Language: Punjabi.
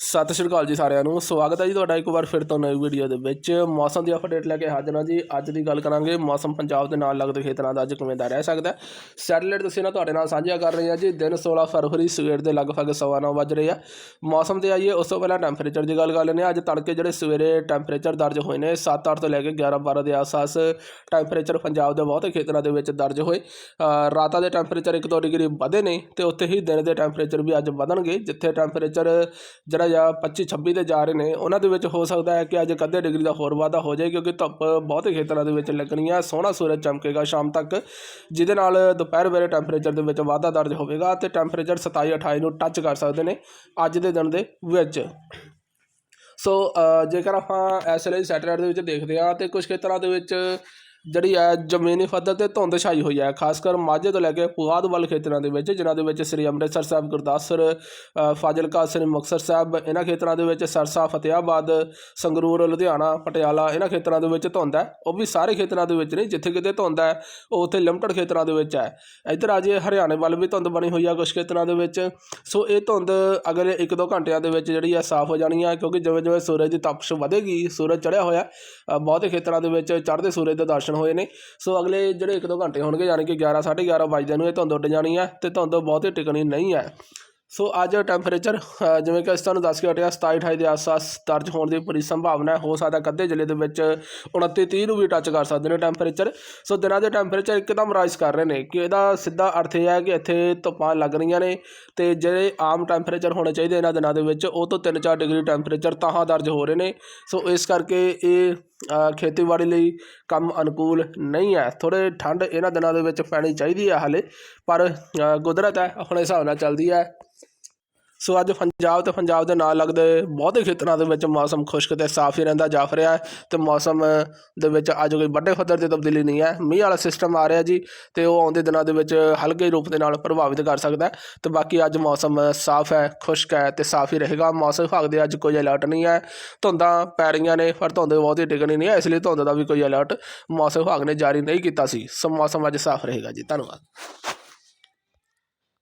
ਸਤਿ ਸ਼੍ਰੀ ਅਕਾਲ ਜੀ ਸਾਰਿਆਂ ਨੂੰ। ਸਵਾਗਤ ਹੈ ਜੀ ਤੁਹਾਡਾ ਇੱਕ ਵਾਰ ਫਿਰ ਤੋਂ ਨਵੀਂ ਵੀਡੀਓ ਦੇ ਵਿੱਚ। ਮੌਸਮ ਦੀ ਅਪਡੇਟ ਲੈ ਕੇ ਹਾਜ਼ਰ ਹਾਂ ਜੀ। ਅੱਜ ਦੀ ਗੱਲ ਕਰਾਂਗੇ, ਮੌਸਮ ਪੰਜਾਬ ਦੇ ਨਾਲ ਲੱਗਦੇ ਖੇਤਰਾਂ ਦਾ ਅੱਜ ਕਿਵੇਂ ਦਾ ਰਹਿ ਸਕਦਾ ਸੈਟੇਲਾਈਟ ਤੁਸੀਂ ਨਾ ਤੁਹਾਡੇ ਨਾਲ ਸਾਂਝਾ ਕਰ ਰਹੇ ਹਾਂ ਜੀ। ਦਿਨ 16 ਫਰਵਰੀ, ਸਵੇਰ ਦੇ ਲਗਭਗ ਸਵਾ ਨੌ ਵੱਜ ਰਹੇ ਆ। ਮੌਸਮ ਤੇ ਆਈਏ, ਉਸ ਤੋਂ ਪਹਿਲਾਂ ਟੈਂਪਰੇਚਰ ਦੀ ਗੱਲ ਕਰ ਲੈਂਦੇ ਹਾਂ। ਅੱਜ ਤੜਕੇ ਜਿਹੜੇ ਸਵੇਰੇ ਟੈਂਪਰੇਚਰ ਦਰਜ ਹੋਏ ਨੇ 7-8 ਤੋਂ ਲੈ ਕੇ 11-12 ਦੇ ਆਸ-ਪਾਸ ਟੈਂਪਰੇਚਰ ਪੰਜਾਬ ਦੇ ਬਹੁਤੇ ਖੇਤਰਾਂ ਦੇ ਵਿੱਚ ਦਰਜ ਹੋਏ। ਰਾਤਾਂ ਦੇ ਟੈਂਪਰੇਚਰ 1-2 ਡਿਗਰੀ ਵਧੇ ਨੇ ਤੇ ਉੱਥੇ ਹੀ ਦਿਨ ਦੇ ਟੈਂਪਰੇਚਰ ਵੀ ਅੱਜ ਵਧਣਗੇ, ਜਿੱਥੇ ਟੈਂਪਰੇਚਰ ਜਿਹੜਾ ਜਾਂ 25-26 ਦੇ ਜਾ ਰਹੇ ਨੇ, ਉਹਨਾਂ ਦੇ ਵਿੱਚ ਹੋ ਸਕਦਾ ਹੈ ਕਿ ਅੱਜ ਅੱਧੇ ਡਿਗਰੀ ਦਾ ਹੋਰ ਵਾਧਾ ਹੋ ਜਾਏ, ਕਿਉਂਕਿ ਧੁੱਪ ਬਹੁਤੇ ਖੇਤਰਾਂ ਦੇ ਵਿੱਚ ਲੱਗਣੀ ਹੈ ਸੋਹਣਾ ਸੂਰਜ ਚਮਕੇਗਾ ਸ਼ਾਮ ਤੱਕ, ਜਿਹਦੇ ਨਾਲ ਦੁਪਹਿਰ ਵੇਲੇ ਟੈਂਪਰੇਚਰ ਦੇ ਵਿੱਚ ਵਾਧਾ ਦਰਜ ਹੋਵੇਗਾ ਤੇ ਟੈਂਪਰੇਚਰ 27-28 ਨੂੰ ਟੱਚ ਕਰ ਸਕਦੇ ਨੇ ਅੱਜ ਦੇ ਦਿਨ ਦੇ ਵਿੱਚ। ਸੋ ਜੇਕਰ ਆਪਾਂ ਇਸ ਲਈ ਸੈਟੇਲਾਈਟ ਦੇ ਵਿੱਚ ਦੇਖਦੇ ਹਾਂ ਤੇ ਕੁਝ ਖੇਤਰਾਂ ਦੇ ਵਿੱਚ ਜਿਹੜੀ ਹੈ ਜ਼ਮੀਨੀ ਪੱਧਰ ਤੇ ਧੁੰਦ ਛਾਈ ਹੋਈ ਹੈ ਖਾਸ ਕਰ ਮਾਝੇ ਤੋਂ ਲੈ ਕੇ ਪੁਆਧ ਵੱਲ ਖੇਤਰਾਂ ਦੇ ਵਿੱਚ ਜਿਨ੍ਹਾਂ ਦੇ ਵਿੱਚ ਸ੍ਰੀ ਅੰਮ੍ਰਿਤਸਰ ਸਾਹਿਬ ਗੁਰਦਾਸਪੁਰ ਫਾਜ਼ਿਲਕਾ ਸ੍ਰੀ ਮੁਕਤਸਰ ਸਾਹਿਬ ਇਹਨਾਂ ਖੇਤਰਾਂ ਦੇ ਵਿੱਚ ਸਰਸਾ ਫਤਿਆਬਾਦ ਸੰਗਰੂਰ ਲੁਧਿਆਣਾ ਪਟਿਆਲਾ ਇਹਨਾਂ ਖੇਤਰਾਂ ਦੇ ਵਿੱਚ ਧੁੰਦ ਹੈ। ਉਹ ਵੀ ਸਾਰੇ ਖੇਤਰਾਂ ਦੇ ਵਿੱਚ ਨਹੀਂ ਜਿੱਥੇ ਕਿਤੇ ਧੁੰਦ ਹੈ ਉਹ ਉੱਥੇ ਲਿਮਟਡ ਖੇਤਰਾਂ ਦੇ ਵਿੱਚ ਹੈ। ਇੱਧਰ ਆ ਜੇ ਹਰਿਆਣੇ ਵੱਲ ਵੀ ਧੁੰਦ ਬਣੀ ਹੋਈ ਹੈ ਕੁਝ ਖੇਤਰਾਂ ਦੇ ਵਿੱਚ ਸੋ ਇਹ ਧੁੰਦ ਅਗਲੇ 1-2 ਘੰਟਿਆਂ ਦੇ ਵਿੱਚ ਜਿਹੜੀ ਹੈ ਸਾਫ਼ ਹੋ ਜਾਣੀ ਹੈ ਕਿਉਂਕਿ ਜਿਵੇਂ ਜਿਵੇਂ ਸੂਰਜ ਦੀ ਤਪਸ਼ ਵਧੇਗੀ ਸੂਰਜ ਚੜ੍ਹਿਆ ਹੋਇਆ ਅ, ਬਹੁਤੇ ਖੇਤਰਾਂ ਦੇ ਵਿੱਚ ਚੜ੍ਹਦੇ ਸੂਰਜ ਦੇ ਦਰਸ਼ਨ ਹੋਏ ਨੇ। ਸੋ ਅਗਲੇ ਜਿਹੜੇ 1-2 ਘੰਟੇ ਹੋਣਗੇ, ਯਾਨੀ ਕਿ 11 11:30 ਵਜੇ ਨੂੰ ਇਹ ਧੁੰਦ ਉੱਡ ਜਾਣੀ ਹੈ ਤੇ ਧੁੰਦ ਬਹੁਤੀ ਟਿਕਣੀ ਨਹੀਂ ਹੈ। ਸੋ ਅੱਜ ਟੈਂਪਰੇਚਰ ਜਿਵੇਂ ਕਿ ਅਸੀਂ ਤੁਹਾਨੂੰ ਦੱਸ ਕੇ ਹਟਿਆ 27 28 ਦੇ ਆਸ-ਪਾਸ ਦਰਜ ਹੋਣ ਦੀ ਪੂਰੀ ਸੰਭਾਵਨਾ ਹੈ। ਹੋ ਸਕਦਾ ਕੱਦੇ ਜ਼ਿਲ੍ਹੇ ਦੇ ਵਿੱਚ 29 30 ਨੂੰ ਵੀ ਟੱਚ ਕਰ ਸਕਦੇ ਨੇ ਟੈਂਪਰੇਚਰ ਸੋ ਦਿਨਾਂ ਦੇ ਟੈਂਪਰੇਚਰ ਇੱਕਦਮ ਰਾਈਜ਼ ਕਰ ਰਹੇ ਨੇ ਕਿ ਇਹਦਾ ਸਿੱਧਾ ਅਰਥ ਇਹ ਹੈ ਕਿ ਇੱਥੇ ਧੁੱਪਾਂ ਲੱਗ ਰਹੀਆਂ ਨੇ ਤੇ ਜਿਹੜੇ ਆਮ ਟੈਂਪਰੇਚਰ ਹੋਣੇ ਚਾਹੀਦੇ ਇਹਨਾਂ ਦਿਨਾਂ ਦੇ ਵਿੱਚ, ਉਹ ਤੋਂ 3-4 ਡਿਗਰੀ ਟੈਂਪਰੇਚਰ ਤਾਂ ਦਰਜ ਹੋ ਰਹੇ ਨੇ। ਸੋ ਇਸ ਕਰਕੇ ਇਹ ਖੇਤੀਬਾੜੀ ਲਈ ਕੰਮ ਅਨੁਕੂਲ ਨਹੀਂ ਹੈ। ਥੋੜੇ ਠੰਡ ਇਹਨਾਂ ਦਿਨਾਂ ਦੇ ਵਿੱਚ ਪੈਣੀ ਚਾਹੀਦੀ ਹੈ ਹਾਲੇ, ਪਰ ਕੁਦਰਤ ਹੈ, ਆਪਣੇ ਹਿਸਾਬ ਨਾਲ ਚੱਲਦੀ ਹੈ। ਸੋ ਅੱਜ ਪੰਜਾਬ ਤੇ ਪੰਜਾਬ ਦੇ ਨਾਲ ਲੱਗਦੇ ਬਹੁਤੇ ਖੇਤਰਾਂ ਦੇ ਵਿੱਚ ਮੌਸਮ ਖੁਸ਼ਕ ਤੇ ਸਾਫ਼ ਹੀ ਰਹਿੰਦਾ ਜਾਫ ਰਿਹਾ ਹੈ ਤੇ ਮੌਸਮ ਦੇ ਵਿੱਚ ਅੱਜ ਕੋਈ ਵੱਡੇ ਪੱਧਰ ਤੇ ਤਬਦੀਲੀ ਨਹੀਂ ਹੈ। ਮੀਂਹ ਵਾਲਾ ਸਿਸਟਮ ਆ ਰਿਹਾ ਜੀ ਤੇ ਉਹ ਆਉਂਦੇ ਦਿਨਾਂ ਦੇ ਵਿੱਚ ਹਲਕੇ ਰੂਪ ਦੇ ਨਾਲ ਪ੍ਰਭਾਵਿਤ ਕਰ ਸਕਦਾ ਹੈ। ਤੇ ਬਾਕੀ ਅੱਜ ਮੌਸਮ ਸਾਫ਼ ਹੈ, ਖੁਸ਼ਕ ਹੈ ਤੇ ਸਾਫ਼ ਹੀ ਰਹੇਗਾ। ਮੌਸਮ ਵਿਭਾਗ ਦੇ ਅੱਜ ਕੋਈ ਅਲਰਟ ਨਹੀਂ ਹੈ। ਧੁੰਦਾਂ ਪੈ ਰਹੀਆਂ ਨੇ ਪਰ ਧੁੰਦ ਬਹੁਤੀ ਟਿਕਣੀ ਨਹੀਂ ਹੈ, ਇਸ ਲਈ ਧੁੰਦ ਦਾ ਵੀ ਕੋਈ ਅਲਰਟ ਮੌਸਮ ਵਿਭਾਗ ਨੇ ਜਾਰੀ ਨਹੀਂ ਕੀਤਾ ਸੀ। ਸੋ ਮੌਸਮ ਅੱਜ ਸਾਫ਼ ਰਹੇਗਾ ਜੀ। ਧੰਨਵਾਦ।